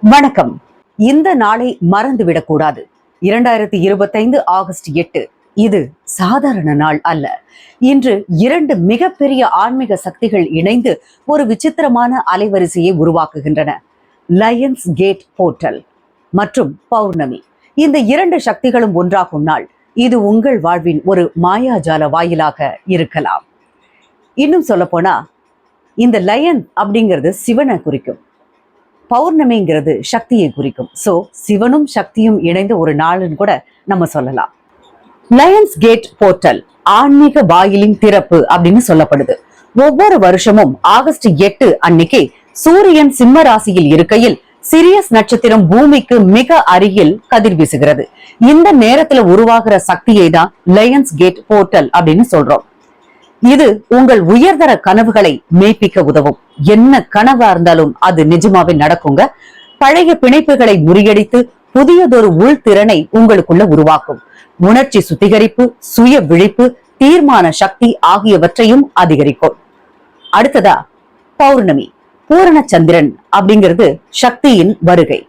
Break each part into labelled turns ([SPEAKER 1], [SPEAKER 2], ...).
[SPEAKER 1] வணக்கம். இந்த நாளை மறந்துவிடக் கூடாது இரண்டாயிரத்தி இருபத்தைந்து ஆகஸ்ட் எட்டு. இது சாதாரண நாள் அல்ல. இன்று இரண்டு மிகப்பெரிய ஆன்மீக சக்திகள் இணைந்து ஒரு விசித்திரமான அலைவரிசையை உருவாக்குகின்றன. லயன்ஸ் கேட் போர்ட்டல் மற்றும் பௌர்ணமி. இந்த இரண்டு சக்திகளும் ஒன்றாகும் நாள். இது உங்கள் வாழ்வின் ஒரு மாயாஜால வாயிலாக இருக்கலாம். இன்னும் சொல்ல போனா இந்த லயன் அப்படிங்கிறது சிவனை குறிக்கும். பௌர்ணமிங்கிறது சக்தியை குறிக்கும். சோ சிவனும் சக்தியும் இணைந்த ஒரு நாள்னு கூட நம்ம சொல்லலாம். லயன்ஸ் கேட் போர்ட்டல் ஆன்மீக வாயிலின் திறப்பு அப்படின்னு சொல்லப்படுது. ஒவ்வொரு வருஷமும் ஆகஸ்ட் எட்டு அன்னைக்கு சூரியன் சிம்ம ராசியில் இருக்கையில் சிரியஸ் நட்சத்திரம் பூமிக்கு மிக அருகில் கதிர் வீசுகிறது. இந்த நேரத்துல உருவாகிற சக்தியை தான் லயன்ஸ் கேட் போர்ட்டல் அப்படின்னு சொல்றோம். இது உங்கள் உயர்தர கனவுகளை மெய்ப்பிக்க உதவும். என்ன கனவா இருந்தாலும் அது நிஜமாவே நடக்குங்க. பழைய பிணைப்புகளை முறியடித்து புதியதொரு உள்திறனை உங்களுக்குள்ள உருவாக்கும். உணர்ச்சி சுத்திகரிப்பு சுய விழிப்பு தீர்மான சக்தி ஆகியவற்றையும் அதிகரிக்கும். அடுத்ததா பௌர்ணமி பூரண சந்திரன் அப்படிங்கிறது சக்தியின் வருகை.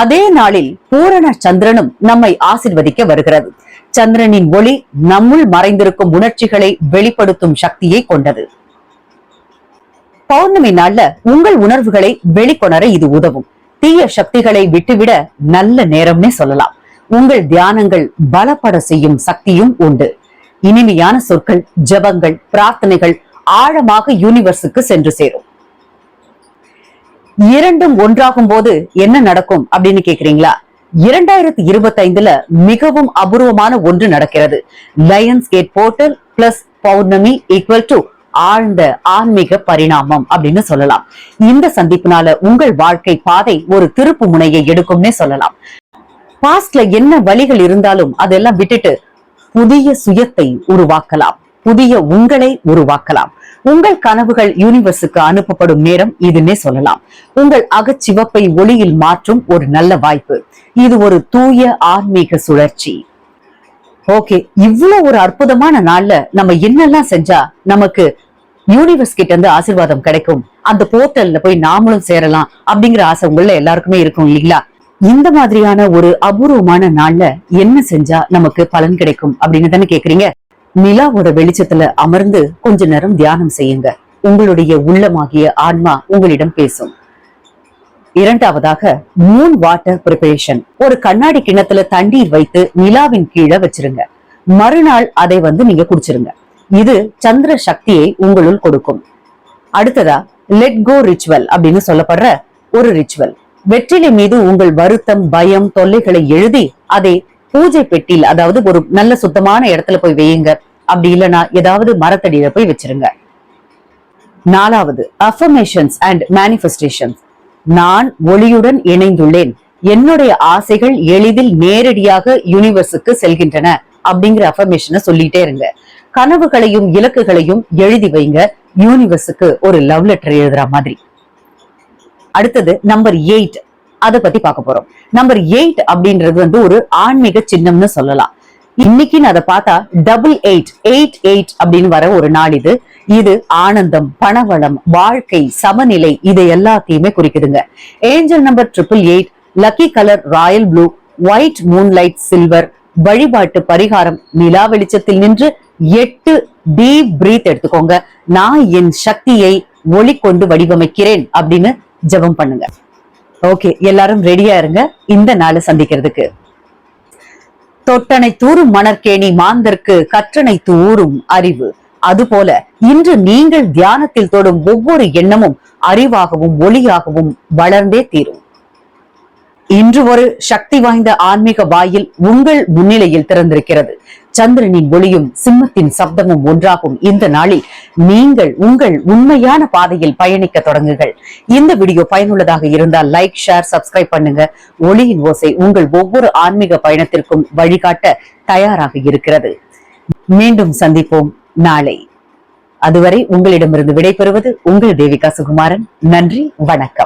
[SPEAKER 1] அதே நாளில் பூரண சந்திரனும் நம்மை ஆசிர்வதிக்க வருகிறது. சந்திரனின் ஒளி நம்முள் மறைந்திருக்கும் உணர்ச்சிகளை வெளிப்படுத்தும் சக்தியை கொண்டது. பௌர்ணமி நாள்ல உங்கள் உணர்வுகளை வெளிக்கொணர இது உதவும். தீய சக்திகளை விட்டுவிட நல்ல நேரம்னே சொல்லலாம். உங்கள் தியானங்கள் பலப்பட செய்யும் சக்தியும் உண்டு. இனிமையான சொற்கள் ஜபங்கள் பிரார்த்தனைகள் ஆழமாக யூனிவர்ஸுக்கு சென்று சேரும். இரண்டும் ஒன்றாகும் போது என்ன நடக்கும் அப்படின்னு கேக்குறீங்களா? இரண்டாயிரத்தி இருபத்தி ஐந்துல மிகவும் அபூர்வமான ஒன்று நடக்கிறது. லயன்ஸ் கேட் போர்ட்டல் பிளஸ் பௌர்ணமி ஈக்குவல் டு ஆழ்ந்த ஆன்மீக பரிணாமம் அப்படின்னு சொல்லலாம். இந்த சந்திப்பினால உங்கள் வாழ்க்கை பாதை ஒரு திருப்பு முனையை எடுக்கும்னே சொல்லலாம். பாஸ்ட்ல என்ன வழிகள் இருந்தாலும் அதெல்லாம் விட்டுட்டு புதிய சுயத்தை உருவாக்கலாம். புதிய உங்களை உருவாக்கலாம். உங்கள் கனவுகள் யூனிவர்ஸுக்கு அனுப்பப்படும் நேரம் இதுன்னே சொல்லலாம். உங்கள் அகச்சிவப்பை ஒளியில் மாற்றும் ஒரு நல்ல வாய்ப்பு. இது ஒரு தூய ஆன்மீக சுழற்சி. ஓகே இவ்வளவு ஒரு அற்புதமான நாள்ல நம்ம என்னெல்லாம் செஞ்சா நமக்கு யூனிவர்ஸ் கிட்ட இருந்து ஆசிர்வாதம் கிடைக்கும்? அந்த போர்ட்டல்ல போய் நாமளும் சேரலாம் அப்படிங்கிற ஆசை உங்கள எல்லாருக்குமே இருக்கும் இல்லைங்களா? இந்த மாதிரியான ஒரு அபூர்வமான நாள்ல என்ன செஞ்சா நமக்கு பலன் கிடைக்கும் அப்படின்னு தானே கேக்குறீங்க? நிலாவோட வெளிச்சத்துல அமர்ந்து கொஞ்ச நேரம் தியானம் செய்யுங்க. உங்களுடைய உள்ளமாகிய ஆன்மா உங்களிடம் பேசும். இரண்டாவதாக மூன் வாட்டர் ப்ரிப்பரேஷன் ஒரு கண்ணாடி கிணத்துல தண்ணீர் வைத்து நிலாவின் கீழே வச்சிருங்க. மறுநாள் அதை வந்து நீங்க குடிச்சிருங்க. இது சந்திர சக்தியை உங்களுள் கொடுக்கும். அடுத்ததா லெட் கோ ரிச்சுவல் அப்படின்னு சொல்லப்படுற ஒரு ரிச்சுவல் வெற்றிலை மீது உங்கள் வருத்தம் பயம் தொல்லைகளை எழுதி அதை பூஜை பெட்டியில் அதாவது ஒரு நல்ல சுத்தமான இடத்துல போய் வையுங்க. அப்படி இல்லைன்னா ஏதாவது மரத்தடியில போய் வச்சிருங்க. நாலாவது அஃபர்மேஷன்ஸ் அண்ட் மேனிஃபெஸ்டேஷன்ஸ் நான் ஒளியுடன் இணைந்துள்ளேன். என்னுடைய ஆசைகள் எளிதில் நேரடியாக யூனிவர்ஸுக்கு செல்கின்றன அப்படிங்கிற அஃபர்மேஷனை சொல்லிட்டே இருங்க. கனவுகளையும் இலக்குகளையும் எழுதி வைங்க. யூனிவர்ஸுக்கு ஒரு லவ் லெட்டர் எழுதுற மாதிரி. அடுத்தது நம்பர் எயிட் அதை பத்தி பார்க்க போறோம். நம்பர் எயிட் அப்படின்றது வந்து ஒரு ஆன்மீக சின்னம்னு சொல்லலாம். இன்னைக்கு நான் அதை பார்த்தா டபுள் எயிட் எயிட் எயிட் அப்படின்னு வர ஒரு நாள் இது. இது ஆனந்தம் பணவளம் வாழ்க்கை சமநிலை இதை எல்லாத்தையுமே குறிக்குதுங்க. Angel number triple eight lucky colour royal blue white moonlight silver வழிபாட்டு பரிகாரம் நிலா வெளிச்சத்தில் நின்று எட்டு டீப் பிரீத் எடுத்துக்கோங்க. நான் என் சக்தியை ஒளி கொண்டு வடிவமைக்கிறேன் அப்படின்னு ஜெபம் பண்ணுங்க. ஓகே எல்லாரும் ரெடியா இருங்க. இந்த நாளை சந்திக்கிறதுக்கு. தொட்டனை தூரும் மணற்கேணி மாந்தற்கு கற்றனை தூரும் அறிவு. அதுபோல இன்று நீங்கள் தியானத்தில் தொடும் ஒவ்வொரு எண்ணமும் அறிவாகவும் ஒளியாகவும் வளர்ந்தே தீரும். இன்று ஒரு சக்தி வாய்ந்த ஆன்மீக வாயில் உங்கள் முன்னிலையில் திறந்திருக்கிறது. சந்திரனின் ஒளியும் சிம்மத்தின் சப்தமும் ஒன்றாகும் இந்த நாளில் நீங்கள் உங்கள் உண்மையான பாதையில் பயணிக்க தொடங்குங்கள். இந்த வீடியோ பயனுள்ளதாக இருந்தால் லைக் ஷேர் சப்ஸ்கிரைப் பண்ணுங்க. ஒளியின் ஓசை உங்கள் ஒவ்வொரு ஆன்மீக பயணத்திற்கும் வழிகாட்ட தயாராக இருக்கிறது. மீண்டும் சந்திப்போம் நாளை. அதுவரை உங்களிடமிருந்து விடைபெறுவது உங்கள் தேவிகா சுகுமாரன். நன்றி வணக்கம்.